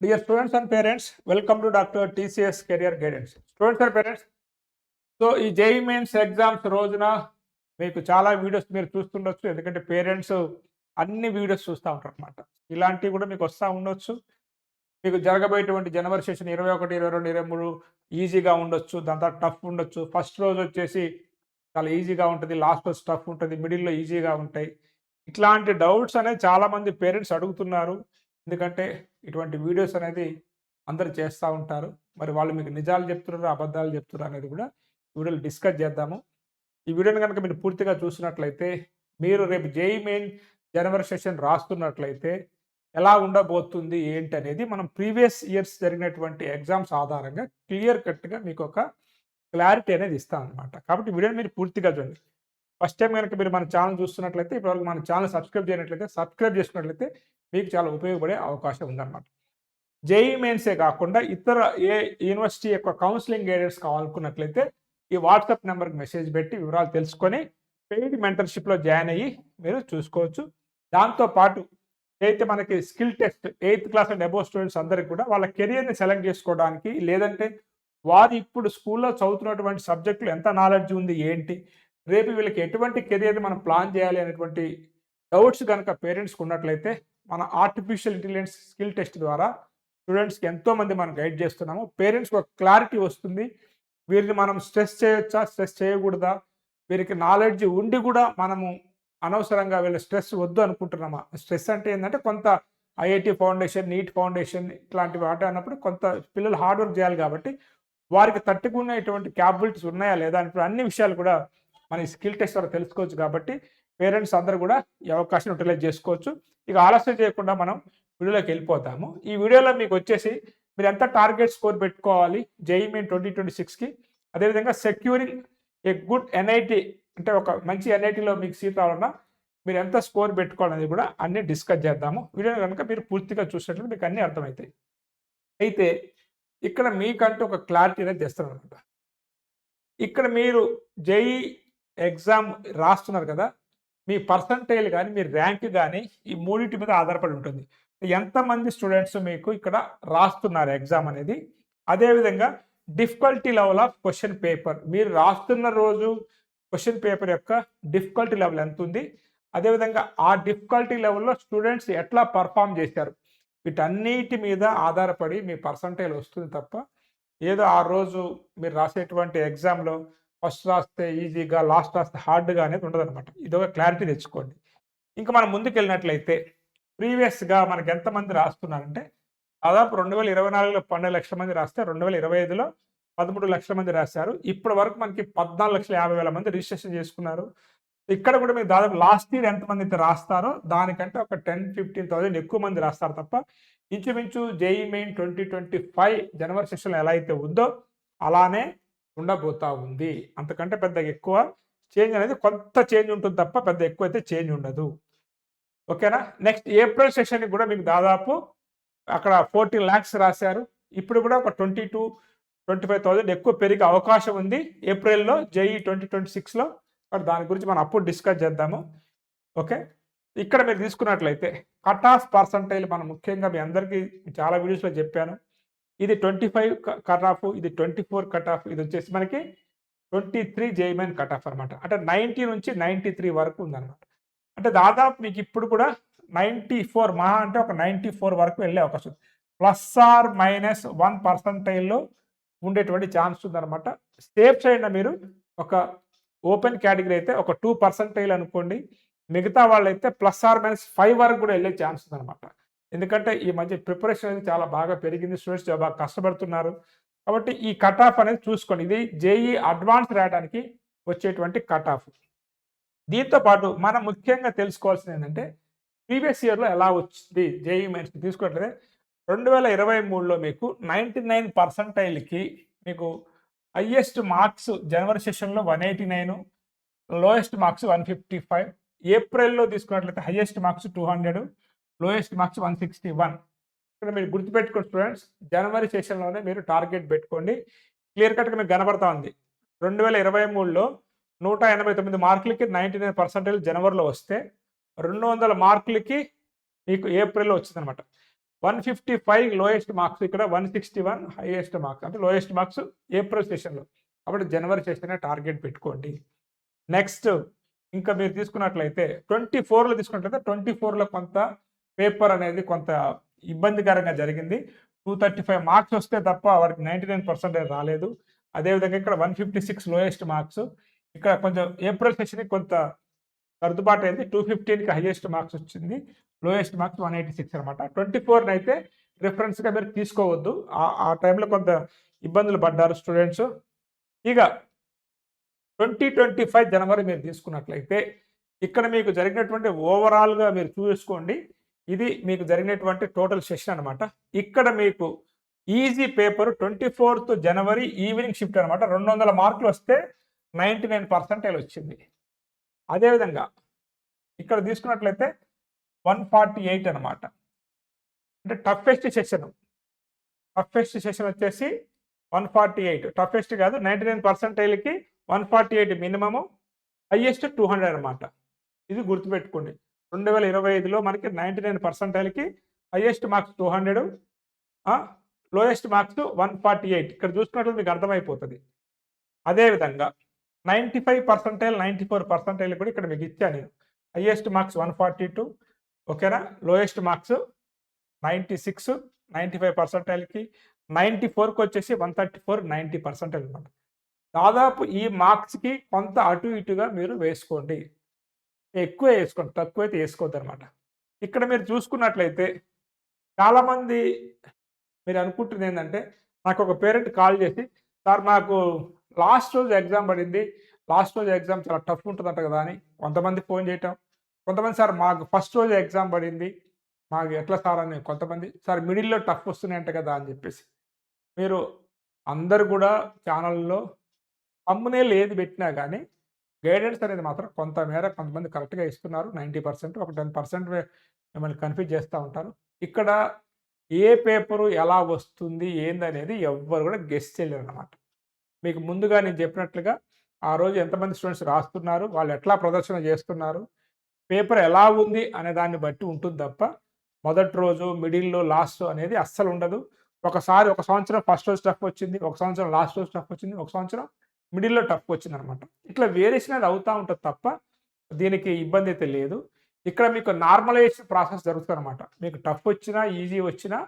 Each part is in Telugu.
Dear students and parents welcome to doctor TCS career guidance students and parents so ఈ జేఈ మెయిన్స్ ఎగ్జామ్స్ రోజున మీకు చాలా వీడియోస్ మీరు చూస్తుండొచ్చు. ఎందుకంటే పేరెంట్స్ అన్ని వీడియోస్ చూస్తూ ఉంటారు అనమాట ఇలాంటివి కూడా మీకు వస్తూ ఉండొచ్చు. మీకు జరగబోయేటువంటి జనవరి సెషన్ ఇరవై ఒకటి ఇరవై రెండు ఇరవై మూడు ఈజీగా ఉండొచ్చు. దాని తర్వాత టఫ్ ఉండొచ్చు. ఫస్ట్ రోజు వచ్చేసి చాలా ఈజీగా ఉంటుంది. లాస్ట్ రోజు టఫ్ ఉంటుంది. మిడిల్లో ఈజీగా ఉంటాయి. ఇట్లాంటి డౌట్స్ అనేది చాలామంది పేరెంట్స్ అడుగుతున్నారు. ఎందుకంటే ఇటువంటి వీడియోస్ అనేది అందరు చేస్తూ ఉంటారు. మరి వాళ్ళు మీకు నిజాలు చెప్తున్నారు అబద్ధాలు చెప్తున్నారు అనేది కూడా వీడియోలు డిస్కస్ చేద్దాము. ఈ వీడియోని కనుక మీరు పూర్తిగా చూసినట్లయితే మీరు రేపు జేఈ మెయిన్ జనవరి సెషన్ రాస్తున్నట్లయితే ఎలా ఉండబోతుంది ఏంటి అనేది మనం ప్రీవియస్ ఇయర్స్ జరిగినటువంటి ఎగ్జామ్స్ ఆధారంగా క్లియర్ కట్గా మీకు ఒక క్లారిటీ అనేది ఇస్తాం అనమాట కాబట్టి వీడియోని మీరు పూర్తిగా చూడండి. ఫస్ట్ టైం కనుక మీరు మన ఛానల్ చూస్తున్నట్లయితే ఇప్పటివరకు మన ఛానల్ సబ్స్క్రైబ్ చేయనట్లయితే సబ్స్క్రైబ్ చేసుకున్నట్లయితే మీకు చాలా ఉపయోగపడే అవకాశం ఉందన్నమాట. జేఈ మెయిన్సే కాకుండా ఇతర ఏ యూనివర్సిటీ యొక్క కౌన్సిలింగ్ గైడెన్స్ కావాలనుకున్నట్లయితే ఈ వాట్సాప్ నెంబర్కి మెసేజ్ పెట్టి వివరాలు తెలుసుకొని పెయిడ్ మెంటర్షిప్లో జాయిన్ అయ్యి మీరు చూసుకోవచ్చు. దాంతోపాటు అయితే మనకి skill test eighth class and above students అందరికి కూడా వాళ్ళ కెరియర్ని సెలెక్ట్ చేసుకోవడానికి లేదంటే వారు ఇప్పుడు స్కూల్లో చదువుతున్నటువంటి సబ్జెక్టులు ఎంత నాలెడ్జ్ ఉంది ఏంటి రేపు వీళ్ళకి ఎటువంటి కెరియర్ని మనం ప్లాన్ చేయాలి అనేటువంటి డౌట్స్ కనుక పేరెంట్స్కి ఉన్నట్లయితే మన ఆర్టిఫిషియల్ ఇంటెలిజెన్స్ స్కిల్ టెస్ట్ ద్వారా స్టూడెంట్స్కి ఎంతోమంది మనం గైడ్ చేస్తున్నాము. పేరెంట్స్కి ఒక క్లారిటీ వస్తుంది. వీరిని మనం స్ట్రెస్ చేయొచ్చా? స్ట్రెస్ చేయకూడదా? వీరికి నాలెడ్జ్ ఉండి కూడా మనము అనవసరంగా వీళ్ళ స్ట్రెస్ వద్దు అనుకుంటున్నామా? స్ట్రెస్ అంటే ఏంటంటే కొంత ఐఐటి ఫౌండేషన్ నీట్ ఫౌండేషన్ ఇట్లాంటి వాటి అన్నప్పుడు కొంత పిల్లలు హార్డ్ వర్క్ చేయాలి కాబట్టి వారికి తట్టుకునేటువంటి క్యాపబిలిటీస్ ఉన్నాయా లేదా? అని అన్ని విషయాలు కూడా మన స్కిల్ టెస్ట్ ద్వారా తెలుసుకోవచ్చు కాబట్టి పేరెంట్స్ అందరూ కూడా ఈ అవకాశం యూటిలైజ్ చేసుకోవచ్చు. ఇక ఆలస్యం చేయకుండా మనం వీడియోలోకి వెళ్ళిపోతాము. ఈ వీడియోలో మీకు వచ్చేసి మీరు ఎంత టార్గెట్ స్కోర్ పెట్టుకోవాలి? జేఈ మెయిన్ ట్వంటీ ట్వంటీ సిక్స్కి అదేవిధంగా సెక్యూరింగ్ ఏ గుడ్ ఎన్ఐటి అంటే ఒక మంచి ఎన్ఐటిలో మీకు సీట్ రావాలన్నా మీరు ఎంత స్కోర్ పెట్టుకోవాలనేది కూడా అన్ని డిస్కస్ చేద్దాము. వీడియోని కనుక మీరు పూర్తిగా చూసినట్లయితే మీకు అన్నీ అర్థమవుతాయి. అయితే ఇక్కడ మీకంటూ ఒక క్లారిటీ అనేది తెస్తారు అనమాట ఇక్కడ మీరు జేఈ ఎగ్జామ్ రాస్తున్నారు కదా మీ పర్సంటైల్ కానీ మీ ర్యాంక్ కానీ ఈ మూడింటి మీద ఆధారపడి ఉంటుంది. ఎంతమంది స్టూడెంట్స్ మీకు ఇక్కడ రాస్తున్నారు ఎగ్జామ్ అనేది? అదేవిధంగా difficulty level of question paper. మీరు రాస్తున్న రోజు క్వశ్చన్ పేపర్ యొక్క డిఫికల్టీ లెవెల్ ఎంత ఉంది? అదేవిధంగా ఆ డిఫికల్టీ లెవెల్లో స్టూడెంట్స్ ఎట్లా పర్ఫామ్ చేశారు? వీటన్నిటి మీద ఆధారపడి మీ పర్సంటైల్ వస్తుంది తప్ప ఏదో ఆ రోజు మీరు రాసేటువంటి ఎగ్జామ్లో ఫస్ట్ రాస్తే ఈజీగా లాస్ట్ రాస్తే హార్డ్గా అనేది ఉండదన్నమాట. ఇది ఒక క్లారిటీ తెచ్చుకోండి. ఇంకా మనం ముందుకు వెళ్ళినట్లయితే ప్రీవియస్గా మనకి ఎంతమంది రాస్తున్నారంటే దాదాపు రెండు వేల ఇరవై నాలుగులో పన్నెండు లక్షల మంది రాస్తే రెండు వేల ఇరవై ఐదులో పదమూడు లక్షల మంది రాశారు. ఇప్పటి వరకు మనకి పద్నాలుగు లక్షల యాభై వేల మంది రిజిస్ట్రేషన్ చేసుకున్నారు. ఇక్కడ కూడా మీరు దాదాపు లాస్ట్ ఇయర్ ఎంతమంది అయితే రాస్తారో దానికంటే ఒక టెన్ ఫిఫ్టీన్ థౌసండ్ ఎక్కువ మంది రాస్తారు తప్ప ఇంచుమించు JEE main twenty twenty five జనవరి సెషన్లో ఎలా అయితే ఉందో అలానే ఉండబోతా ఉంది. అంతకంటే పెద్ద ఎక్కువ చేంజ్ అనేది కొంత చేంజ్ ఉంటుంది తప్ప పెద్ద ఎక్కువ అయితే చేంజ్ ఉండదు. ఓకేనా నెక్స్ట్ ఏప్రిల్ సెషన్కి కూడా మీకు దాదాపు అక్కడ ఫోర్టీన్ ల్యాక్స్ రాశారు. ఇప్పుడు కూడా ఒక twenty two twenty five thousand ఎక్కువ పెరిగే అవకాశం ఉంది. ఏప్రిల్లో జేఈ ట్వంటీ ట్వంటీ సిక్స్లో మరి దాని గురించి మనం అప్పుడు డిస్కస్ చేద్దాము. ఓకే ఇక్కడ మీరు తీసుకున్నట్లయితే కట్ ఆఫ్ పర్సంటైల్ మనం ముఖ్యంగా మీ అందరికీ చాలా వీడియోస్లో చెప్పాను. ఇది ట్వంటీ ఫైవ్ కట్ ఆఫ్ ఇది ట్వంటీ ఫోర్ కట్ ఆఫ్ ఇది వచ్చేసి మనకి twenty three JEE main cut off అనమాట. అంటే నైంటీ నుంచి నైంటీ త్రీ వరకు ఉందన్నమాట. అంటే దాదాపు మీకు ఇప్పుడు కూడా నైంటీ ఫోర్ మహా అంటే ఒక నైంటీ ఫోర్ వరకు వెళ్ళే అవకాశం ప్లస్ ఆర్ మైనస్ వన్ పర్సంటైల్లో ఉండేటువంటి ఛాన్స్ ఉందన్నమాట. సేఫ్ సైడ్ మీరు. ఒక ఓపెన్ కేటగిరీ అయితే ఒక టూ పర్సంటైల్ అనుకోండి. మిగతా వాళ్ళైతే ప్లస్ ఆర్ మైనస్ ఫైవ్ వరకు కూడా వెళ్ళే ఛాన్స్ ఉందన్నమాట. ఎందుకంటే ఈ మధ్య ప్రిపరేషన్ అనేది చాలా బాగా పెరిగింది. స్టూడెంట్స్ బాగా కష్టపడుతున్నారు. కాబట్టి ఈ కట్ ఆఫ్ అనేది చూసుకోండి. ఇది జేఈ అడ్వాన్స్ రాయడానికి వచ్చేటువంటి కట్ ఆఫ్. దీంతో పాటు మనం ముఖ్యంగా తెలుసుకోవాల్సింది ఏంటంటే ప్రీవియస్ ఇయర్లో ఎలా వచ్చింది జేఈ మెయిన్స్ తీసుకున్నట్లయితే రెండు వేల ఇరవై మూడులో మీకు నైంటీ నైన్ పర్సంటైల్కి మీకు హయ్యెస్ట్ మార్క్స్ జనవరి సెషన్లో one eighty nine lowest marks one fifty five ఏప్రిల్లో తీసుకున్నట్లయితే highest marks two hundred lowest marks one sixty one. ఇక్కడ మీరు గుర్తుపెట్టుకోండి స్టూడెంట్స్ జనవరి సెషన్లోనే మీరు టార్గెట్ పెట్టుకోండి. క్లియర్ కట్గా మీకు కనబడతా ఉంది. రెండు వేల ఇరవై మూడులో నూట ఎనభై తొమ్మిది మార్కులకి నైంటీ నైన్ పర్సెంటేజ్ జనవరిలో వస్తే రెండు వందల మార్కులకి మీకు ఏప్రిల్లో వచ్చిందనమాట one fifty five lowest marks ఇక్కడ one sixty one highest marks అంటే లోయెస్ట్ మార్క్స్ ఏప్రిల్ సెషన్లో. కాబట్టి జనవరి సెషన్ టార్గెట్ పెట్టుకోండి. నెక్స్ట్ ఇంకా మీరు తీసుకున్నట్లయితే ట్వంటీ ఫోర్లో తీసుకున్నట్లయితే ట్వంటీ ఫోర్లో కొంత పేపర్ అనేది కొంత ఇబ్బందికరంగా జరిగింది. టూ థర్టీ ఫైవ్ మార్క్స్ వస్తే తప్ప వాడికి నైంటీ నైన్ పర్సెంటేజ్ రాలేదు. అదేవిధంగా ఇక్కడ one fifty six lowest marks. ఇక్కడ కొంచెం ఏప్రిల్ సెషన్కి కొంత సర్దుబాటు అయింది. టూ ఫిఫ్టీన్కి హైయెస్ట్ మార్క్స్ వచ్చింది. Lowest marks one eighty six అనమాట ట్వంటీ ఫోర్ని అయితే రిఫరెన్స్గా మీరు తీసుకోవద్దు. ఆ- ఆ టైంలో కొంత ఇబ్బందులు పడ్డారు స్టూడెంట్స్. ఇక ట్వంటీ ట్వంటీ ఫైవ్ జనవరి మీరు తీసుకున్నట్లయితే ఇక్కడ మీకు జరిగినటువంటి ఓవరాల్గా మీరు చూసుకోండి. ఇది మీకు జరిగినటువంటి టోటల్ సెషన్ అనమాట ఇక్కడ మీకు easy paper twenty fourth January evening shift అనమాట రెండు వందల మార్కులు వస్తే నైంటీ నైన్ పర్సెంటేజ్ వచ్చింది అదేవిధంగా ఇక్కడ తీసుకున్నట్లయితే వన్ ఫార్టీ ఎయిట్ అనమాట అంటే టఫెస్ట్ సెషన్ టఫెస్ట్ సెషన్ వచ్చేసి వన్ ఫార్టీ ఎయిట్ టఫెస్ట్ కాదు ninety nine పర్సెంటైల్కి one forty eight minimum highest two hundred అనమాట ఇది గుర్తుపెట్టుకోండి. రెండు వేల ఇరవై ఐదులో మనకి ninety nine పర్సెంటైల్కి highest marks two hundred lowest marks one forty eight. ఇక్కడ చూసుకున్నట్లు మీకు అర్థమైపోతుంది. అదేవిధంగా ninety five percentile ninety four percentile కూడా ఇక్కడ మీకు ఇచ్చాను నేను. Highest marks one forty two ఓకేనా? Lowest marks ninety six ninety five పర్సెంటైల్కి ninety ఫోర్కి వచ్చేసి one thirty four ninety percentile అనమాట దాదాపు ఈ మార్క్స్కి కొంత అటు ఇటుగా మీరు వేసుకోండి. ఎక్కువ వేసుకోండి తక్కువ అయితే వేసుకోవద్దు అనమాట ఇక్కడ మీరు చూసుకున్నట్లయితే చాలామంది మీరు అనుకుంటుంది ఏంటంటే నాకు ఒక పేరెంట్ కాల్ చేసి సార్ నాకు లాస్ట్ రోజు ఎగ్జామ్ పడింది లాస్ట్ రోజు ఎగ్జామ్ చాలా టఫ్ ఉంటుందంట కదా అని కొంతమంది ఫోన్ చేయటం కొంతమంది సార్ మాకు ఫస్ట్ రోజు ఎగ్జామ్ పడింది మాకు ఎట్లా సార్ అని కొంతమంది సార్ మిడిల్లో టఫ్ వస్తున్నాయంట కదా అని చెప్పేసి. మీరు అందరు కూడా ఛానల్లో అమ్మునేలు ఏది పెట్టినా కానీ గైడెన్స్ అనేది మాత్రం కొంత మేర కొంతమంది కరెక్ట్గా ఇస్తున్నారు. నైంటీ పర్సెంట్ ఒక టెన్ పర్సెంట్ మిమ్మల్ని కన్ఫ్యూజ్ చేస్తూ ఉంటారు. ఇక్కడ ఏ పేపరు ఎలా వస్తుంది ఏందనేది ఎవ్వరు కూడా గెస్ట్ చేయలేరు అనమాట మీకు ముందుగా నేను చెప్పినట్లుగా ఆ రోజు ఎంతమంది స్టూడెంట్స్ రాస్తున్నారు వాళ్ళు ఎట్లా ప్రదర్శన చేస్తున్నారు పేపర్ ఎలా ఉంది అనే దాన్ని బట్టి ఉంటుంది తప్ప మొదటి రోజు మిడిల్లో లాస్ట్ అనేది అస్సలు ఉండదు. ఒకసారి ఒక సంవత్సరం ఫస్ట్ రోజు స్టఫ్ వచ్చింది ఒక సంవత్సరం లాస్ట్ రోజు స్టఫ్ వచ్చింది ఒక సంవత్సరం మిడిల్లో టఫ్ వచ్చింది అనమాట ఇట్లా వేరియేషన్ అనేది అవుతూ ఉంటుంది తప్ప దీనికి ఇబ్బంది అయితే లేదు. ఇక్కడ మీకు నార్మలైజేషన్ ప్రాసెస్ జరుగుతుంది అనమాట మీకు టఫ్ వచ్చినా ఈజీ వచ్చినా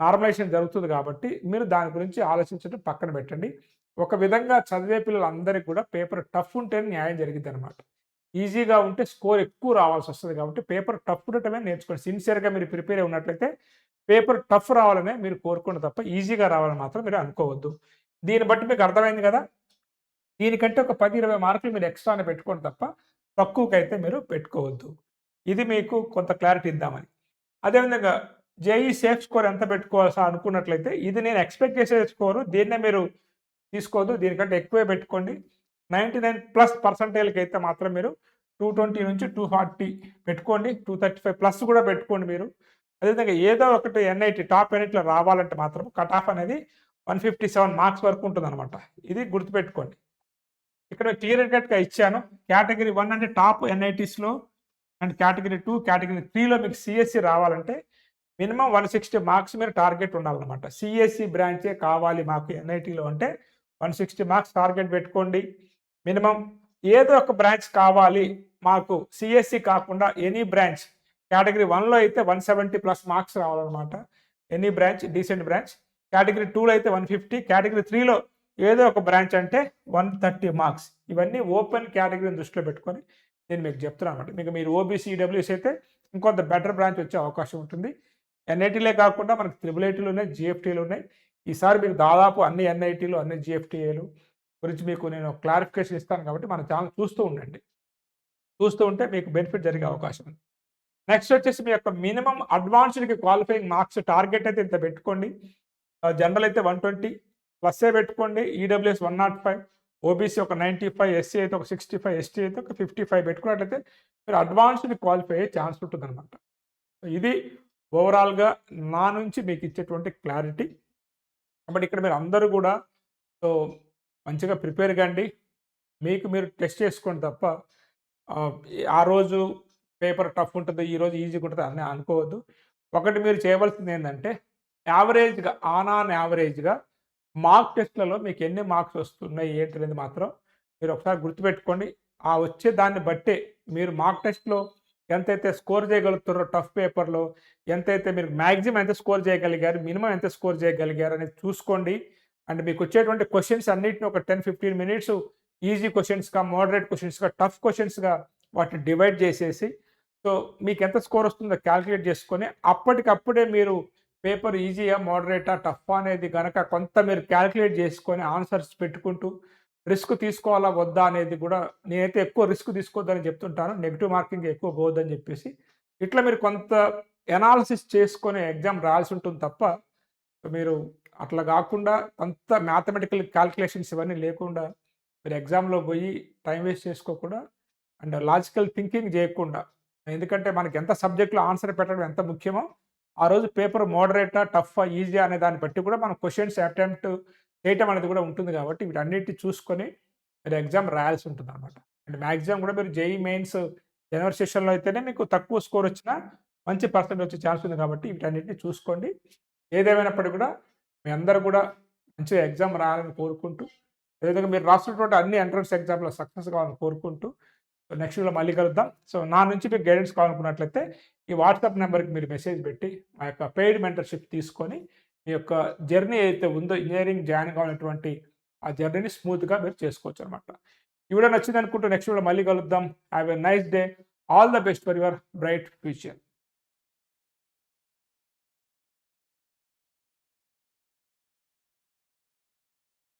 నార్మలైజేషన్ జరుగుతుంది కాబట్టి మీరు దాని గురించి ఆలోచించడం పక్కన పెట్టండి. ఒక విధంగా చదివే పిల్లలందరికీ కూడా పేపర్ టఫ్ ఉంటేనే న్యాయం జరిగింది అనమాట ఈజీగా ఉంటే స్కోర్ ఎక్కువ రావాల్సి వస్తుంది కాబట్టి పేపర్ టఫ్ ఉండటమే నేర్చుకోండి. సిన్సియర్గా మీరు ప్రిపేర్ అయి ఉన్నట్లయితే పేపర్ టఫ్ రావాలనే మీరు కోరుకున్న తప్ప ఈజీగా రావాలని మాత్రం మీరు అనుకోవద్దు. దీన్ని బట్టి మీకు అర్థమైంది కదా? దీనికంటే ఒక పది ఇరవై మార్కులు మీరు ఎక్స్ట్రానే పెట్టుకోండి తప్ప తక్కువకైతే మీరు పెట్టుకోవద్దు. ఇది మీకు కొంత క్లారిటీ ఇద్దామని. అదేవిధంగా జేఈ సేఫ్ స్కోర్ ఎంత పెట్టుకోవాల్సి అనుకున్నట్లయితే ఇది నేను ఎక్స్పెక్ట్ చేసే స్కోరు దీన్నే మీరు తీసుకోవద్దు. దీనికంటే ఎక్కువే పెట్టుకోండి. నైంటీ నైన్ ప్లస్ పర్సంటేజ్కి అయితే మాత్రం మీరు టూ ట్వంటీ నుంచి టూ ఫార్టీ పెట్టుకోండి. టూ థర్టీ ఫైవ్ ప్లస్ కూడా పెట్టుకోండి మీరు. అదేవిధంగా ఏదో ఒకటి ఎన్ఐటి టాప్ ఎన్ఐటీలో రావాలంటే మాత్రం కట్ ఆఫ్ అనేది వన్ ఫిఫ్టీ సెవెన్ మార్క్స్ వరకు ఉంటుంది అనమాట ఇది గుర్తుపెట్టుకోండి. ఇక్కడ క్లియర్ కట్గా ఇచ్చాను. కేటగిరీ వన్ అంటే టాప్ ఎన్ఐటీస్లో అండ్ కేటగిరీ టూ కేటగిరీ త్రీలో మీకు సిఎస్సి రావాలంటే మినిమం వన్ సిక్స్టీ మార్క్స్ మీరు టార్గెట్ ఉండాలన్నమాట. సిఎస్సి బ్రాంచే కావాలి మాకు ఎన్ఐటీలో అంటే వన్ సిక్స్టీ మార్క్స్ టార్గెట్ పెట్టుకోండి. మినిమం ఏదో ఒక బ్రాంచ్ కావాలి మాకు సిఎస్సి కాకుండా ఎనీ బ్రాంచ్ కేటగిరీ వన్లో అయితే వన్ సెవెంటీ ప్లస్ మార్క్స్ రావాలన్నమాట. Any branch decent branch category టూలో అయితే వన్ ఫిఫ్టీ కేటగిరీ త్రీలో ఏదో ఒక బ్రాంచ్ అంటే వన్ థర్టీ మార్క్స్. ఇవన్నీ ఓపెన్ కేటగిరీని దృష్టిలో పెట్టుకొని నేను మీకు చెప్తున్నాను అనమాట మీకు మీరు ఓబీసీడబ్ల్యూస్ అయితే ఇంకొంత బెటర్ బ్రాంచ్ వచ్చే అవకాశం ఉంటుంది. ఎన్ఐటీలే కాకుండా మనకి త్రిబుల్ ఐటీలు ఉన్నాయి జిఎఫ్టీలు ఉన్నాయి. ఈసారి మీకు దాదాపు అన్ని ఎన్ఐటీలు అన్ని జిఎఫ్టీఏలు గురించి మీకు నేను క్లారిఫికేషన్ ఇస్తాను కాబట్టి మన ఛానల్ చూస్తూ ఉండండి. చూస్తూ ఉంటే మీకు బెనిఫిట్ జరిగే అవకాశం ఉంది. నెక్స్ట్ వచ్చేసి మీ యొక్క మినిమం అడ్వాన్స్డ్కి క్వాలిఫైయింగ్ మార్క్స్ టార్గెట్ అయితే ఇంత పెట్టుకోండి. జనరల్ అయితే వన్ ట్వంటీ ప్లస్ఏ పెట్టుకోండి? EWS one not five OBC ఒక నైంటీ ఫైవ్ ఎస్సీ అయితే ఒక సిక్స్టీ ఫైవ్ ఎస్టీ అయితే ఒక ఫిఫ్టీ ఫైవ్ పెట్టుకున్నట్లయితే మీరు అడ్వాన్స్డ్ క్వాలిఫై అయ్యే ఛాన్స్ ఉంటుంది అనమాట ఇది ఓవరాల్గా నా నుంచి మీకు ఇచ్చేటువంటి క్లారిటీ కాబట్టి ఇక్కడ మీరు అందరూ కూడా సో మంచిగా ప్రిపేర్ కండి. మీకు మీరు టెస్ట్ చేసుకోండి తప్ప ఆ, రోజు పేపర్ టఫ్ ఉంటుంది ఈరోజు ఈజీగా ఉంటుంది అని అనుకోవద్దు. ఒకటి మీరు చేయవలసింది ఏంటంటే యావరేజ్గా ఆన్ ఆన్ యావరేజ్గా మార్క్ టెస్ట్లలో మీకు ఎన్ని మార్క్స్ వస్తున్నాయి ఏంటి అనేది మాత్రం మీరు ఒకసారి గుర్తుపెట్టుకోండి. ఆ వచ్చే దాన్ని బట్టే మీరు మార్క్ టెస్ట్లో ఎంతైతే స్కోర్ చేయగలుగుతారో టఫ్ పేపర్లో ఎంతైతే మీరు మ్యాక్సిమం ఎంత స్కోర్ చేయగలిగారు మినిమం ఎంత స్కోర్ చేయగలిగారు అనేది చూసుకోండి. అండ్ మీకు వచ్చేటువంటి క్వశ్చన్స్ అన్నిటిని ఒక టెన్ ఫిఫ్టీన్ మినిట్స్ ఈజీ క్వశ్చన్స్గా మోడరేట్ క్వశ్చన్స్గా టఫ్ క్వశ్చన్స్గా వాటిని డివైడ్ చేసేసి సో మీకు ఎంత స్కోర్ వస్తుందో క్యాల్కులేట్ చేసుకొని అప్పటికప్పుడే మీరు పేపర్ ఈజీయా మోడరేటా టఫ్ అనేది కనుక కొంత మీరు క్యాల్కులేట్ చేసుకొని ఆన్సర్స్ పెట్టుకుంటూ రిస్క్ తీసుకోవాలా వద్దా అనేది కూడా నేనైతే ఎక్కువ రిస్క్ తీసుకోవద్దని చెప్తుంటాను. నెగిటివ్ మార్కింగ్ ఎక్కువ పోవద్దని చెప్పేసి. ఇట్లా మీరు కొంత ఎనాలిసిస్ చేసుకొని ఎగ్జామ్ రాయాల్సి ఉంటుంది తప్ప మీరు అట్లా కాకుండా కొంత మ్యాథమెటికల్ క్యాల్కులేషన్స్ ఇవన్నీ లేకుండా మీరు ఎగ్జామ్లో పోయి టైం వేస్ట్ చేసుకోకుండా అండ్ లాజికల్ థింకింగ్ చేయకుండా. ఎందుకంటే మనకి ఎంత సబ్జెక్ట్లో ఆన్సర్ పెట్టడం ఎంత ముఖ్యమో ఆ రోజు పేపర్ మోడరేటా టఫ్ ఈజీ అనే దాన్ని బట్టి కూడా మనం క్వశ్చన్స్ అటెంప్ట్ చేయటం అనేది కూడా ఉంటుంది కాబట్టి వీటన్నిటి చూసుకొని మీరు ఎగ్జామ్ రాయాల్సి ఉంటుంది అనమాట అండ్ మ్యాక్సిమం కూడా మీరు జేఈ మెయిన్స్ జనవరి సెషన్లో అయితేనే మీకు తక్కువ స్కోర్ వచ్చినా మంచి పర్సెంట్ వచ్చే ఛాన్స్ ఉంది కాబట్టి వీటన్నిటిని చూసుకోండి. ఏదేమైనప్పటికీ కూడా మీ అందరూ కూడా మంచిగా ఎగ్జామ్ రాయాలని కోరుకుంటూ అదేవిధంగా మీరు రాస్తున్నటువంటి అన్ని ఎంట్రన్స్ ఎగ్జామ్లో సక్సెస్ కావాలని కోరుకుంటూ నెక్స్ట్ వీడియో మళ్ళీ కలుద్దాం. సో నా నుంచి మీకు గైడెన్స్ కావాలనుకున్నట్లయితే ఈ వాట్సాప్ నెంబర్కి మీరు మెసేజ్ పెట్టి మా యొక్క పెయిడ్ మెంటర్షిప్ తీసుకొని మీ యొక్క జర్నీ ఏదైతే ఉందో ఇంజనీరింగ్ జాయిన్ కావాలన్నటువంటి ఆ జర్నీని స్మూత్గా మీరు చేసుకోవచ్చు అనమాట ఈ వీడియో నచ్చింది అనుకుంటూ నెక్స్ట్ వీడియో మళ్ళీ కలుద్దాం. Have a nice day all the best for your bright future